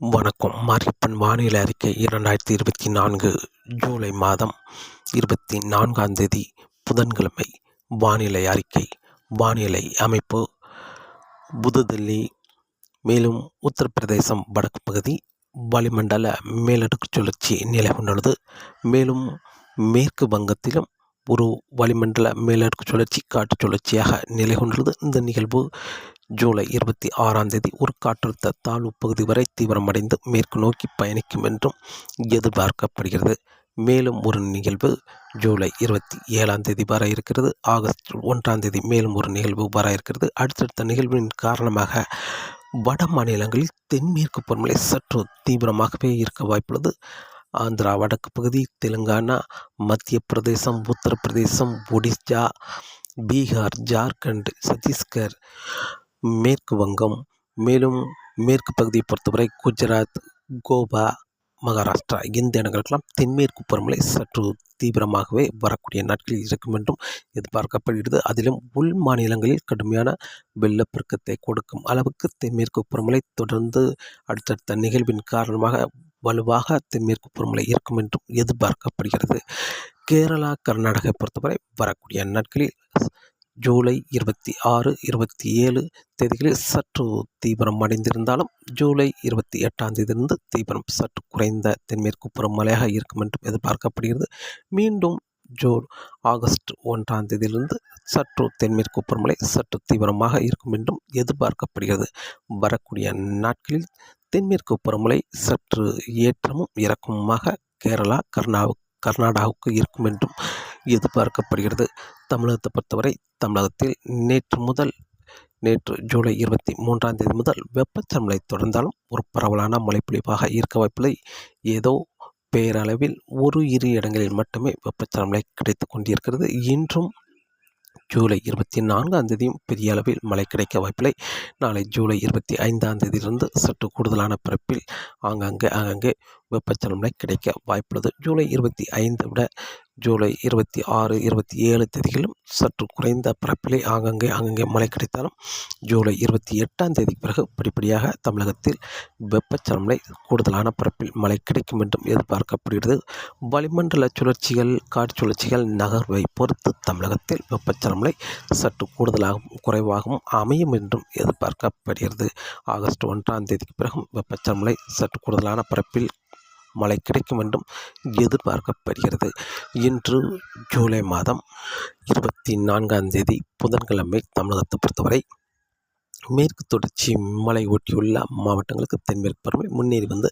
வணக்கம். மாரியப்பன் வானிலை அறிக்கை இரண்டாயிரத்தி இருபத்தி நான்கு ஜூலை மாதம் இருபத்தி நான்காம் தேதி புதன்கிழமை. வானிலை அறிக்கை. வானிலை அமைப்பு. புதுதில்லி மேலும் உத்தரப்பிரதேசம் வடக்கு பகுதி வளிமண்டல மேலடுக்கு சுழற்சி நிலை கொண்டுள்ளது மேலும் மேற்கு வங்கத்திலும் ஒரு வளிமண்டல மேலடுக்கு சுழற்சி காற்று சுழற்சியாக நிலை கொண்டுள்ளது இந்த நிகழ்வு ஜூலை இருபத்தி ஆறாம் தேதி ஒரு காற்றழுத்த தாழ்வு பகுதி வரை தீவிரமடைந்து மேற்கு நோக்கி பயணிக்கும் என்றும் எதிர்பார்க்கப்படுகிறது. மேலும் ஒரு நிகழ்வு ஜூலை இருபத்தி ஏழாம் தேதி வர இருக்கிறது. ஆகஸ்ட் ஒன்றாம் தேதி மேலும் ஒரு நிகழ்வு வர இருக்கிறது. அடுத்தடுத்த நிகழ்வின் காரணமாக வட மாநிலங்களில் தென்மேற்கு பருவமழை சற்று தீவிரமாகவே இருக்க வாய்ப்புள்ளது. ஆந்திரா வடக்கு பகுதி தெலுங்கானா மத்திய பிரதேசம் உத்தரப்பிரதேசம் ஒடிசா பீகார் ஜார்க்கண்ட் சத்தீஸ்கர் மேற்கு வங்கம் மேலும் மேற்கு பகுதியை பொறுத்தவரை குஜராத் கோவா மகாராஷ்டிரா இந்த இடங்களுக்கெல்லாம் தென்மேற்கு பருவமழை சற்று தீவிரமாகவே வரக்கூடிய நாட்களில் இருக்கும் என்றும் எதிர்பார்க்கப்படுகிறது. அதிலும் உள் மாநிலங்களில் கடுமையான வெள்ளப்பெருக்கத்தை கொடுக்கும் அளவுக்கு தென்மேற்கு பருவமழை தொடர்ந்து அடுத்தடுத்த நிகழ்வின் காரணமாக வலுவாக தென்மேற்கு பருவமழை இருக்கும் என்றும் எதிர்பார்க்கப்படுகிறது. கேரளா கர்நாடகை பொறுத்தவரை வரக்கூடிய நாட்களில் ஜூலை இருபத்தி ஆறு இருபத்தி ஏழு தேதிகளில் சற்று தீவிரம் அடைந்திருந்தாலும் ஜூலை இருபத்தி எட்டாம் தேதியிலிருந்து தீவிரம் சற்று குறைந்த தென்மேற்கு புறம் இருக்கும் என்றும் எதிர்பார்க்கப்படுகிறது. மீண்டும் ஜூ ஆகஸ்ட் ஒன்றாம் தேதியிலிருந்து சற்று தென்மேற்கு பருவமழை சற்று தீவிரமாக இருக்கும் என்றும் எதிர்பார்க்கப்படுகிறது. வரக்கூடிய நாட்களில் தென்மேற்கு பருவமழை சற்று ஏற்றமும் இறக்கமுமாக கேரளா கர்நாவு கர்நாடகாவுக்கு இருக்கும் என்றும் எதிர்பார்க்கப்படுகிறது. தமிழகத்தை பொறுத்தவரை தமிழகத்தில் நேற்று முதல் நேற்று ஜூலை இருபத்தி மூன்றாம் தேதி முதல் வெப்பச்சலனை தொடர்ந்தாலும் ஒரு பரவலான மழைப்பொழிவாக இருக்க வாய்ப்பில்லை. ஏதோ பேரளவில் ஒரு இரு இடங்களில் மட்டுமே வெப்பச்சலனை கிடைத்து கொண்டிருக்கிறது. இன்றும் ஜூலை இருபத்தி நான்காம் தேதியும் பெரிய அளவில் மழை கிடைக்க வாய்ப்பில்லை. நாளை ஜூலை இருபத்தி ஐந்தாம் தேதியிலிருந்து சற்று கூடுதலான பிறப்பில் ஆங்காங்கே ஆங்காங்கே வெப்பச்சலனை கிடைக்க வாய்ப்புள்ளது. ஜூலை இருபத்தி ஐந்தை விட ஜூலை இருபத்தி ஆறு இருபத்தி ஏழு தேதிகளும் சற்று குறைந்த பரப்பிலே ஆங்கங்கே அங்கங்கே மழை கிடைத்தாலும் ஜூலை இருபத்தி எட்டாம் தேதிக்கு பிறகு படிப்படியாக தமிழகத்தில் வெப்பச்சலனை கூடுதலான பரப்பில் மழை கிடைக்கும் என்றும் எதிர்பார்க்கப்படுகிறது. வளிமண்டல சுழற்சிகள் காற்று சுழற்சிகள் நகர்வை பொறுத்து தமிழகத்தில் வெப்பச்சலனை சற்று கூடுதலாகவும் குறைவாகவும் அமையும் என்றும் எதிர்பார்க்கப்படுகிறது. ஆகஸ்ட் ஒன்றாம் தேதிக்கு பிறகும் வெப்பச்சலனை சற்று கூடுதலான பரப்பில் மழை கிடைக்கும் என்றும் எதிர்பார்க்கப்படுகிறது. இன்று ஜூலை மாதம் இருபத்தி நான்காம் தேதி புதன்கிழமை தமிழகத்தை பொறுத்தவரை மேற்கு தொடர்ச்சி மலை ஒட்டியுள்ள மாவட்டங்களுக்கு தென்மேற்கு பருவமழை முன்னேறி வந்து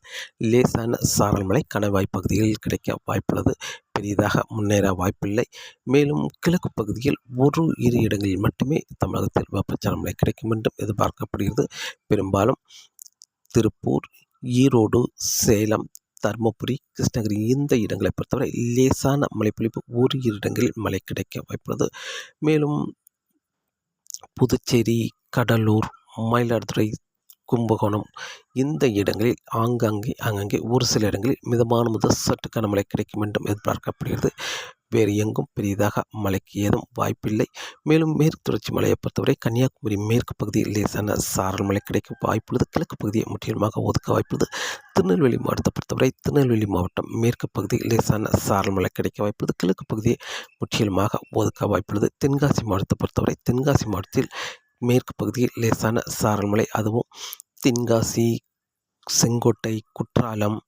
லேசான சாரல் மழை கணவாய் பகுதிகளில் கிடைக்க வாய்ப்புள்ளது. பெரிதாக முன்னேற வாய்ப்பில்லை. மேலும் கிழக்கு பகுதியில் ஒரு இரு இடங்களில் மட்டுமே தமிழகத்தில் வெப்பச்சாரல் மழை கிடைக்கும் என்றும் எதிர்பார்க்கப்படுகிறது. பெரும்பாலும் திருப்பூர் ஈரோடு சேலம் தருமபுரி கிருஷ்ணகிரி இந்த இடங்களை பொறுத்தவரை லேசான மழைப்பொழிவு ஒரு இடங்களில் மழை கிடைக்க வாய்ப்புள்ளது. மேலும் புதுச்சேரி கடலூர் மயிலாடுதுறை கும்பகோணம் இந்த இடங்களில் ஆங்காங்கே ஆங்காங்கே ஒரு சில இடங்களில் மிதமான முதல் சற்று கனமழை கிடைக்கும் என்றும் எதிர்பார்க்கப்படுகிறது. வேறு எங்கும் பெரியதாக மழைக்கு ஏதும் வாய்ப்பில்லை. மேலும் மேற்கு தொடர்ச்சி மலையை பொறுத்தவரை கன்னியாகுமரி மேற்கு பகுதியில் லேசான சாரல் மழை கிடைக்க வாய்ப்புள்ளது. கிழக்கு பகுதியை முற்றிலுமாக ஒதுக்க வாய்ப்புள்ளது. திருநெல்வேலி மாவட்டத்தை பொறுத்தவரை திருநெல்வேலி மாவட்டம் மேற்கு பகுதியில் லேசான சாரல் மழை கிடைக்க வாய்ப்புள்ளது. கிழக்கு பகுதியை முற்றிலுமாக ஒதுக்க வாய்ப்புள்ளது. தென்காசி மாவட்டத்தை பொறுத்தவரை தென்காசி மாவட்டத்தில் மேற்கு பகுதியில் லேசான சாரல் மழை அதுவும் தென்காசி செங்கோட்டை குற்றாலம்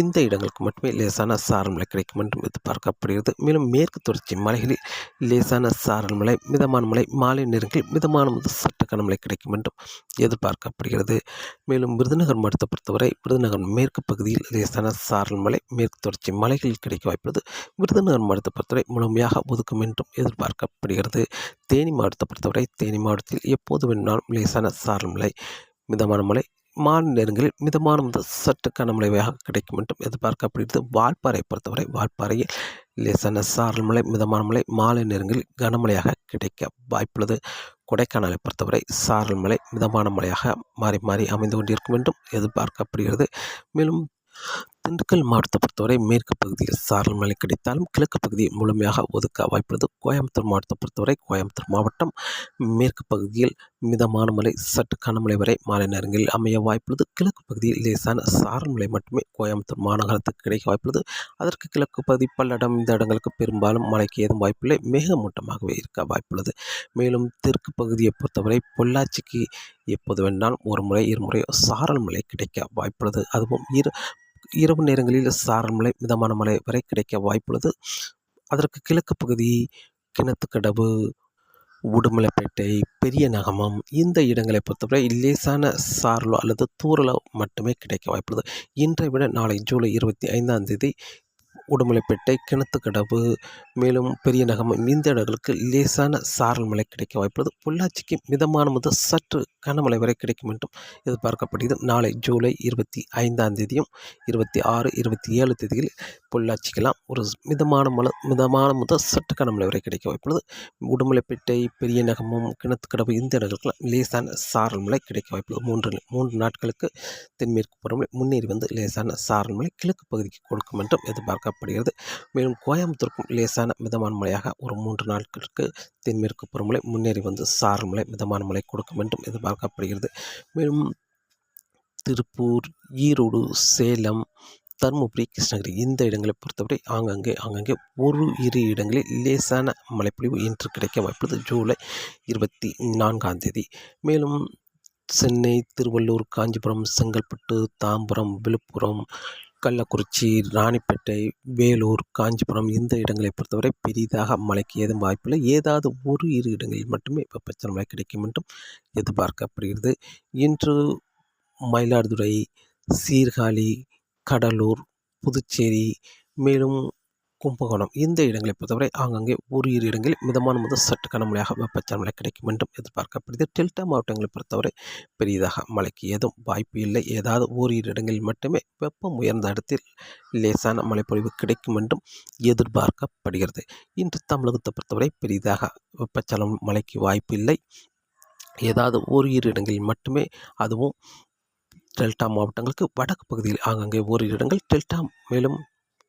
இந்த இடங்களுக்கு மட்டுமே லேசான சாரல் மழை கிடைக்கும் என்றும் எதிர்பார்க்கப்படுகிறது. மேலும் மேற்கு தொடர்ச்சி மலைகளில் லேசான சாரல் மழை மிதமான மழை மாலை நேரங்களில் மிதமான முதல் சட்ட கனமழை கிடைக்கும் என்றும் எதிர்பார்க்கப்படுகிறது. மேலும் விருதுநகர் மாவட்டத்தை பொறுத்தவரை விருதுநகர் மேற்கு பகுதியில் லேசான சாரல் மழை மேற்கு தொடர்ச்சி மலைகளில் கிடைக்க வாய்ப்புள்ளது. விருதுநகர் மாவட்டத்தை பொறுத்தவரை முழுமையாக ஒதுக்கும் என்றும் எதிர்பார்க்கப்படுகிறது. தேனி மாவட்டத்தை பொறுத்தவரை தேனி மாவட்டத்தில் எப்போது வேணுமானாலும் லேசான சாரல் மழை மிதமான மழை மாலை நேரங்களில் மிதமான முதல் சற்று கனமழையாக கிடைக்கும் என்றும் எதிர்பார்க்கப்படுகிறது. வால்பாறை பொறுத்தவரை வால்பாறையில் லேசான சாரல் மழை மிதமான மழை மாலை நேரங்களில் கனமழையாக கிடைக்க வாய்ப்புள்ளது. கொடைக்கானலை பொறுத்தவரை சாரல் மழை மிதமான மழையாக மாறி மாறி அமைந்து கொண்டிருக்கும் என்றும் எதிர்பார்க்கப்படுகிறது. மேலும் திண்டுக்கல் மாவட்டத்தை பொறுத்தவரை மேற்கு பகுதியில் சாரல் மழை கிடைத்தாலும் கிழக்கு பகுதியை முழுமையாக ஒதுக்க வாய்ப்புள்ளது. கோயம்புத்தூர் மாவட்டத்தை பொறுத்தவரை கோயம்புத்தூர் மாவட்டம் மேற்கு பகுதியில் மிதமான மழை சற்று கனமழை வரை மாலை நேரங்களில் அமைய வாய்ப்புள்ளது. கிழக்கு பகுதியில் லேசான சாரல் மழை மட்டுமே கோயம்புத்தூர் மாநகரத்துக்கு கிடைக்க வாய்ப்புள்ளது. அதற்கு கிழக்கு பகுதி பல்லடம் இந்த இடங்களுக்கு பெரும்பாலும் மழைக்கு ஏதும் வாய்ப்பில்லை. மேகமூட்டமாகவே இருக்க வாய்ப்புள்ளது. மேலும் தெற்கு பகுதியை பொறுத்தவரை பொள்ளாச்சிக்கு எப்போது வேண்டாலும் ஒரு முறை இருமுறை சாரல் மழை கிடைக்க வாய்ப்புள்ளது. அதுவும் இரு இரவு நேரங்களில் சாரல் மழை மிதமான மழை வரை கிடைக்க வாய்ப்புள்ளது. அதற்கு கிழக்கு பகுதி கிணத்துக்கடவு உடுமலைப்பேட்டை பெரிய நகமம் இந்த இடங்களை பொறுத்தவரை லேசான சாரலோ அல்லது தூரலோ மட்டுமே கிடைக்க வாய்ப்புள்ளது. இன்றை விட நாளை ஜூலை இருபத்தி ஐந்தாம் தேதி உடுமலைப்பேட்டை கிணத்துக்கடவு மேலும் பெரிய நகமம் இந்த இடங்களுக்கு லேசான சாரல் மழை கிடைக்க வாய்ப்புள்ளது. பொள்ளாச்சிக்கு மிதமான முதல் சற்று கனமழை வரை கிடைக்கும் என்றும் எதிர்பார்க்கப்படுகிறது. நாளை ஜூலை இருபத்தி ஐந்தாம் தேதியும் இருபத்தி ஆறு இருபத்தி ஏழு தேதியில் பொள்ளாச்சிக்கெல்லாம் ஒரு மிதமான மழை மிதமான முதல் சற்று கனமழை வரை கிடைக்க வாய்ப்புள்ளது. உடுமலைப்பேட்டை பெரிய நகமும் கிணத்துக்கடவு இந்த இடங்களுக்கெல்லாம் லேசான சாரல் மழை கிடைக்க வாய்ப்புள்ளது. மூன்று மூன்று நாட்களுக்கு தென்மேற்கு பருவமழை முன்னேறி வந்து லேசான சாரல் மழை கிழக்கு பகுதிக்கு கொடுக்கும் என்றும் காணப்படுகிறது. மேலும் கோயம்புத்தூருக்கும் லேசான மிதமான மழையாக ஒரு மூன்று நாட்களுக்கு தென்மேற்கு பருவமழை முன்னேறி வந்து சாரல் மழை மிதமான மழை கொடுக்கும் என்றும் எதிர்பார்க்கப்படுகிறது. மேலும் திருப்பூர் ஈரோடு சேலம் தருமபுரி கிருஷ்ணகிரி இந்த இடங்களை பொறுத்தவரை ஆங்கங்கே ஆங்கங்கே ஒரு இரு இடங்களில் லேசான மழைப்பொழிவு இன்று கிடைக்க வாய்ப்புள்ளது. ஜூலை இருபத்தி நான்காம் தேதி. மேலும் சென்னை திருவள்ளூர் காஞ்சிபுரம் செங்கல்பட்டு தாம்பரம் விழுப்புரம் கள்ளக்குறிச்சி ராணிப்பேட்டை வேலூர் காஞ்சிபுரம் இந்த இடங்களை பொறுத்தவரை பெரிதாக மழைக்கு ஏதும் வாய்ப்பில்லை. ஏதாவது ஒரு இரு இடங்களில் மட்டுமே வெப்பச்சல மழை கிடைக்கும் என்றும் எதிர்பார்க்கப்படுகிறது. இன்று மயிலாடுதுறை சீர்காழி கடலூர் புதுச்சேரி மேலும் கும்பகோணம். இந்த இடங்களை பொறுத்தவரை ஆங்காங்கே ஒரு இடங்களில் மிதமான முதல் சற்று கனமழையாக வெப்பச்சலமழை கிடைக்கும் என்றும் எதிர்பார்க்கப்படுகிறது. டெல்டா மாவட்டங்களை பொறுத்தவரை பெரியதாக மழைக்கு ஏதும் வாய்ப்பு இல்லை. ஏதாவது ஓரிரு இடங்களில் மட்டுமே வெப்பம் உயர்ந்த இடத்தில் லேசான மழைப்பொழிவு கிடைக்கும் என்றும் எதிர்பார்க்கப்படுகிறது. இன்று தமிழகத்தை பொறுத்தவரை பெரிதாக வெப்பச்சலம் மழைக்கு வாய்ப்பு இல்லை. ஏதாவது ஓரிரு இடங்களில் மட்டுமே அதுவும் டெல்டா மாவட்டங்களுக்கு வடக்கு பகுதியில் ஆங்காங்கே ஓரிரு இடங்கள் டெல்டா மேலும்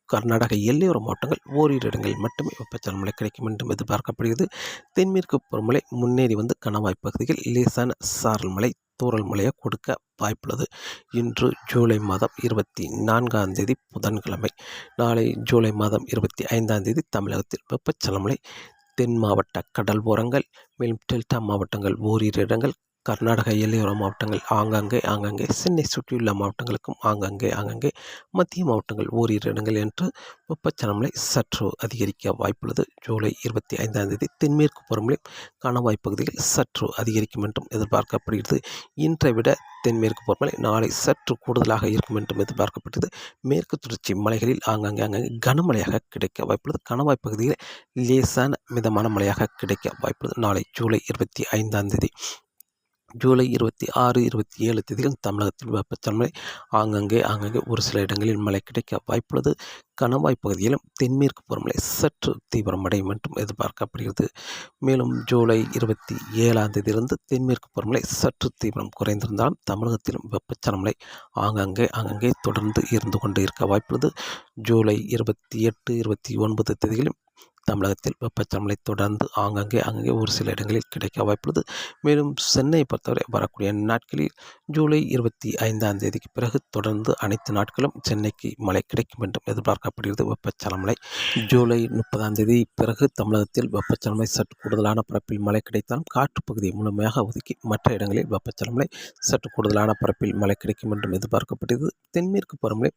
கர்நாடக எல்லையோர மாவட்டங்கள் ஓரிரு இடங்களில் மட்டுமே வெப்பச்சலன மழை கிடைக்கும் என்றும் எதிர்பார்க்கப்படுகிறது. தென்மேற்கு பருவமழை முன்னேறி வந்து கணவாய் பகுதியில் லேசான சாரல் மழை தூறல் மழையை கொடுக்க வாய்ப்புள்ளது. இன்று ஜூலை மாதம் இருபத்தி நான்காம் தேதி புதன்கிழமை. நாளை ஜூலை மாதம் இருபத்தி ஐந்தாம் தேதி தமிழகத்தில் வெப்பச்சலமலை தென் மாவட்ட கடல் ஓரங்கள் மேலும் டெல்டா மாவட்டங்கள் ஓரிரு இடங்கள் கர்நாடக எல்லையோர மாவட்டங்கள் ஆங்காங்கே ஆங்காங்கே சென்னை சுற்றியுள்ள மாவட்டங்களுக்கும் ஆங்காங்கே ஆங்காங்கே மத்திய மாவட்டங்கள் ஓரிரு இடங்கள் என்று வெப்பச்சலமலை சற்று அதிகரிக்க வாய்ப்புள்ளது. ஜூலை இருபத்தி ஐந்தாம் தேதி தென்மேற்கு புறமலை கணவாய் பகுதியில் சற்று அதிகரிக்கும் என்றும் எதிர்பார்க்கப்படுகிறது. இன்றை விட தென்மேற்கு பருவமழை நாளை சற்று கூடுதலாக இருக்கும் என்றும் எதிர்பார்க்கப்பட்டது. மேற்கு தொடர்ச்சி மலைகளில் ஆங்காங்கே ஆங்காங்கே கனமழையாக கிடைக்க வாய்ப்புள்ளது. கணவாய் பகுதியில் லேசான மிதமான மழையாக கிடைக்க வாய்ப்புள்ளது. நாளை ஜூலை இருபத்தி ஐந்தாம் தேதி ஜூலை இருபத்தி ஆறு இருபத்தி ஏழு தேதிகள் தமிழகத்தில் வெப்பத்தன்மை ஆங்கங்கே ஆங்கங்கே ஒரு சில இடங்களில் மழை கிடைக்க வாய்ப்புள்ளது. கணவாய் பகுதியிலும் தென்மேற்கு பருவமழை சற்று தீவிரமடையும் என்றும் எதிர்பார்க்கப்படுகிறது. மேலும் ஜூலை இருபத்தி ஏழாம் தேதியிலிருந்து தென்மேற்கு பருவமழை சற்று தீவிரம் குறைந்திருந்தாலும் தமிழகத்திலும் வெப்பச்சலமழை ஆங்காங்கே ஆங்கங்கே தொடர்ந்து இருந்து கொண்டு இருக்க வாய்ப்புள்ளது. ஜூலை இருபத்தி எட்டு இருபத்தி ஒன்பது தேதிகளிலும் தமிழகத்தில் வெப்பச்சலமழை தொடர்ந்து ஆங்காங்கே அங்கே ஒரு சில இடங்களில் கிடைக்க வாய்ப்புள்ளது. மேலும் சென்னையை பொறுத்தவரை வரக்கூடிய நாட்களில் ஜூலை இருபத்தி ஐந்தாம் தேதிக்கு பிறகு தொடர்ந்து அனைத்து நாட்களும் சென்னைக்கு மழை கிடைக்கும் என்றும் எதிர்பார்க்கப்படுகிறது. வெப்பச்சலமலை ஜூலை முப்பதாம் தேதி பிறகு தமிழகத்தில் வெப்பச்சலமழை சற்று கூடுதலான பரப்பில் மழை கிடைத்தாலும் காற்று பகுதியை முழுமையாக ஒதுக்கி மற்ற இடங்களில் வெப்பச்சலமலை சற்று கூடுதலான பரப்பில் மழை கிடைக்கும் என்றும் எதிர்பார்க்கப்படுகிறது. தென்மேற்கு பருவமழை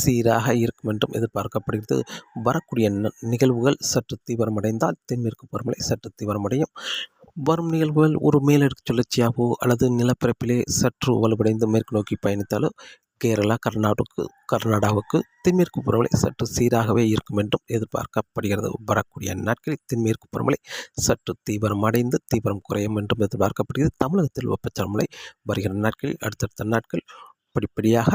சீராக இருக்கும் என்றும் எதிர்பார்க்கப்படுகிறது. வரக்கூடிய நிகழ்வுகள் சற்று சற்று தீவிரமடைந்தால் தென்மேற்கு பருவமழை சற்று தீவிரமடையும். வரும் நிகழ்வுகள் ஒரு மேலடுக்கு சுழற்சியாகவோ அல்லது நிலப்பரப்பிலே சற்று வலுவடைந்து மேற்கு நோக்கி பயணித்தாலோ கேரளா கர்நாடகு கர்நாடகாவுக்கு தென்மேற்கு பருவமழை சற்று சீராகவே இருக்கும் என்றும் எதிர்பார்க்கப்படுகிறது. வரக்கூடிய நாட்களில் தென்மேற்கு பருவமழை சற்று தீவிரம் அடைந்து தீவிரம் குறையும் என்றும் எதிர்பார்க்கப்படுகிறது. தமிழகத்தில் வெப்பச்சலமழை வருகிற நாட்களில் அடுத்தடுத்த நாட்கள் படிப்படியாக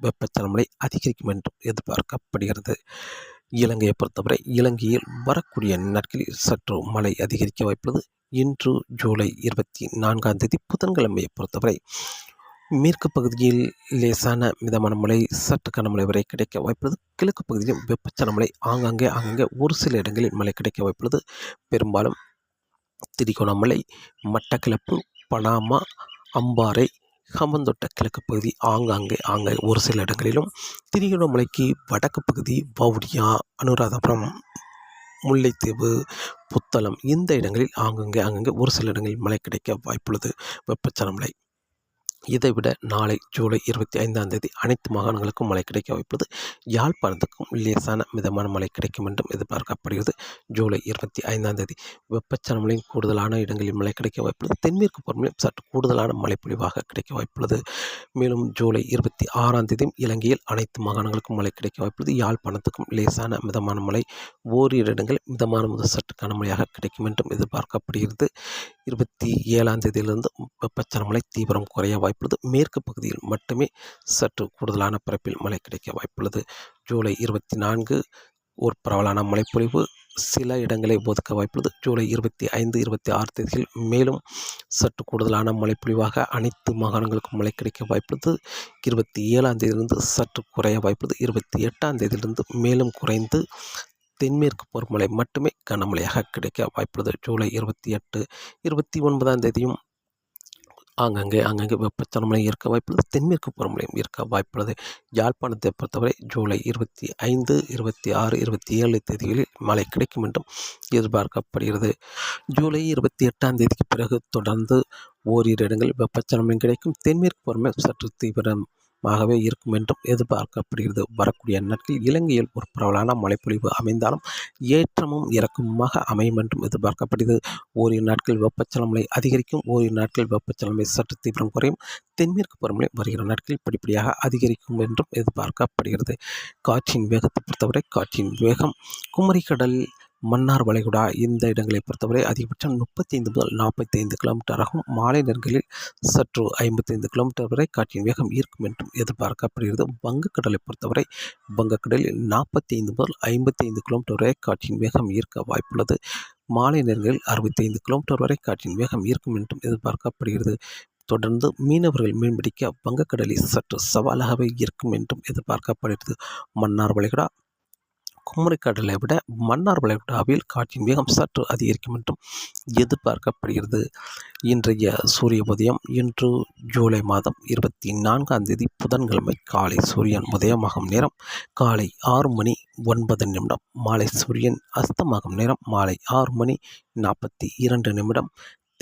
வெப்பச்சலமழை அதிகரிக்கும் என்றும் எதிர்பார்க்கப்படுகிறது. இலங்கையை பொறுத்தவரை இலங்கையில் வரக்கூடிய நாட்களில் சற்று மழை அதிகரிக்க வாய்ப்புள்ளது. இன்று ஜூலை இருபத்தி நான்காம் தேதி புதன்கிழமையை பொறுத்தவரை மேற்கு பகுதியில் லேசான மிதமான மழை சற்று கனமழை வரை கிடைக்க வாய்ப்புள்ளது. கிழக்கு பகுதியிலும் வெப்பச்சன மழை ஆங்காங்கே ஆங்காங்கே ஒரு சில இடங்களில் மழை கிடைக்க வாய்ப்புள்ளது. பெரும்பாலும் திரிகோணமலை மட்டக்கிளப்பு பனாமா அம்பாறை ஹமந்தொட்ட கிழக்கு பகுதி ஆங்காங்கே ஆங்காங்கே ஒரு சில இடங்களிலும் திருகோணமலைக்கு வடக்கு பகுதி வவுனியா அனுராதபுரம் முல்லைத்தீவு புத்தளம் இந்த இடங்களில் ஆங்கங்கே ஆங்கங்கே ஒரு சில இடங்களில் மழை கிடைக்க வாய்ப்புள்ளது. வெப்பச்சலமலை இதைவிட நாளை ஜூலை இருபத்தி ஐந்தாம் தேதி அனைத்து மாகாணங்களுக்கும் மழை கிடைக்க வைப்பது யாழ்ப்பாணத்துக்கும் லேசான மிதமான மழை கிடைக்கும் என்றும் எதிர்பார்க்கப்படுகிறது. ஜூலை இருபத்தி ஐந்தாம் தேதி வெப்பச்சலமலையும் கூடுதலான இடங்களில் மழை கிடைக்க வாய்ப்புள்ளது. தென்மேற்கு பருவமழை சற்று கூடுதலான மழைப்பொழிவாக கிடைக்க வாய்ப்புள்ளது. மேலும் ஜூலை இருபத்தி ஆறாம் தேதியும் இலங்கையில் அனைத்து மாகாணங்களுக்கும் மழை கிடைக்க வாய்ப்புள்ளது. யாழ்ப்பாணத்துக்கும் லேசான மிதமான மழை ஓரிரு இடங்களில் மிதமான முதல் சற்று கனமழையாக கிடைக்கும் என்றும் எதிர்பார்க்கப்படுகிறது. இருபத்தி ஏழாம் தேதியிலிருந்து வெப்பச்சலமலை தீவிரம் குறைய வாய்ப்பு வாய்ப்புள்ளது மேற்கு பகுதியில் மட்டுமே சற்று கூடுதலான பரப்பில் மழை கிடைக்க வாய்ப்புள்ளது. ஜூலை இருபத்தி நான்கு ஒரு பரவலான மழைப்பொழிவு சில இடங்களை ஒதுக்க வாய்ப்புள்ளது. ஜூலை இருபத்தி ஐந்து இருபத்தி ஆறு தேதியில் மேலும் சற்று கூடுதலான மழைப்பொழிவாக அனைத்து மாகாணங்களுக்கும் மழை கிடைக்க வாய்ப்புள்ளது. இருபத்தி ஏழாம் தேதியிலிருந்து சற்று குறைய வாய்ப்புள்ளது. இருபத்தி எட்டாம் தேதியிலிருந்து மேலும் குறைந்து தென்மேற்கு பருவமழை மட்டுமே கனமழையாக கிடைக்க வாய்ப்புள்ளது. ஜூலை இருபத்தி எட்டு இருபத்தி ஒன்பதாம் தேதியும் ஆங்கங்கே அங்கங்கே வெப்பச்சலன இருக்க வாய்ப்புள்ளது தென்மேற்கு பருவமழையும் இருக்க வாய்ப்புள்ளது. யாழ்ப்பாணத்தை பொறுத்தவரை ஜூலை இருபத்தி ஐந்து இருபத்தி ஆறு இருபத்தி ஏழு தேதிகளில் மழை கிடைக்கும் என்றும் எதிர்பார்க்கப்படுகிறது. ஜூலை இருபத்தி எட்டாம் தேதிக்கு பிறகு தொடர்ந்து ஓரிரு இடங்களில் வெப்பச்சலன கிடைக்கும். தென்மேற்கு பருவமழை சற்று தீவிரம் ஆகவே இருக்கும் என்றும் எதிர்பார்க்கப்படுகிறது. வரக்கூடிய நாட்களில் இலங்கையில் ஒரு பரவலான மழைப்பொழிவு அமைந்தாலும் ஏற்றமும் இறக்கமுமாக அமையும் என்றும் எதிர்பார்க்கப்படுகிறது. ஓரிரு நாட்கள் வெப்பச்சலமலை அதிகரிக்கும் ஓரிரு நாட்கள் வெப்பச்சலமை சற்று தீவிரம் குறையும் தென்மேற்கு பருவமழை வருகிற நாட்களில் படிப்படியாக அதிகரிக்கும் என்றும் எதிர்பார்க்கப்படுகிறது. காற்றின் வேகத்தை பொறுத்தவரை காற்றின் வேகம் குமரிக்கடல் மன்னார் வளைகுடா இந்த இடங்களை பொறுத்தவரை அதிகபட்சம் முப்பத்தைந்து முதல் நாற்பத்தைந்து கிலோமீட்டர் ஆகும். மாலை நேரங்களில் சற்று ஐம்பத்தைந்து கிலோமீட்டர் வரை காற்றின் வேகம் இருக்கும் என்றும் எதிர்பார்க்கப்படுகிறது. வங்கக்கடலை பொறுத்தவரை வங்கக்கடலில் நாற்பத்தி ஐந்து முதல் ஐம்பத்தி ஐந்து கிலோமீட்டர் வரை காற்றின் வேகம் ஈர்க்க வாய்ப்புள்ளது. மாலை நேரங்களில் அறுபத்தி ஐந்து கிலோமீட்டர் வரை காற்றின் வேகம் இருக்கும் என்றும் எதிர்பார்க்கப்படுகிறது. தொடர்ந்து மீனவர்கள் மீன்பிடிக்க வங்கக்கடலில் சற்று சவாலாகவே இருக்கும் என்றும் எதிர்பார்க்கப்படுகிறது. மன்னார் வளைகுடா குமரிக்கடலை விட மன்னார் வளைகுடாவில் காற்றின் வேகம் சற்று அதிகரிக்கும் என்றும் எதிர்பார்க்கப்படுகிறது. இன்றைய சூரிய உதயம் இன்று ஜூலை மாதம் இருபத்தி நான்காம் தேதி புதன்கிழமை காலை சூரியன் உதயமாகும் நேரம் காலை ஆறு மணி ஒன்பது நிமிடம் மாலை சூரியன் அஸ்தமாகும் நேரம் மாலை ஆறு மணி நாற்பத்தி இரண்டு நிமிடம்.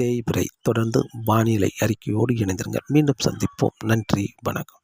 தேய்பிரை தொடர்ந்து வானிலை அறிக்கையோடு இணைந்திருங்கள். மீண்டும் சந்திப்போம். நன்றி வணக்கம்.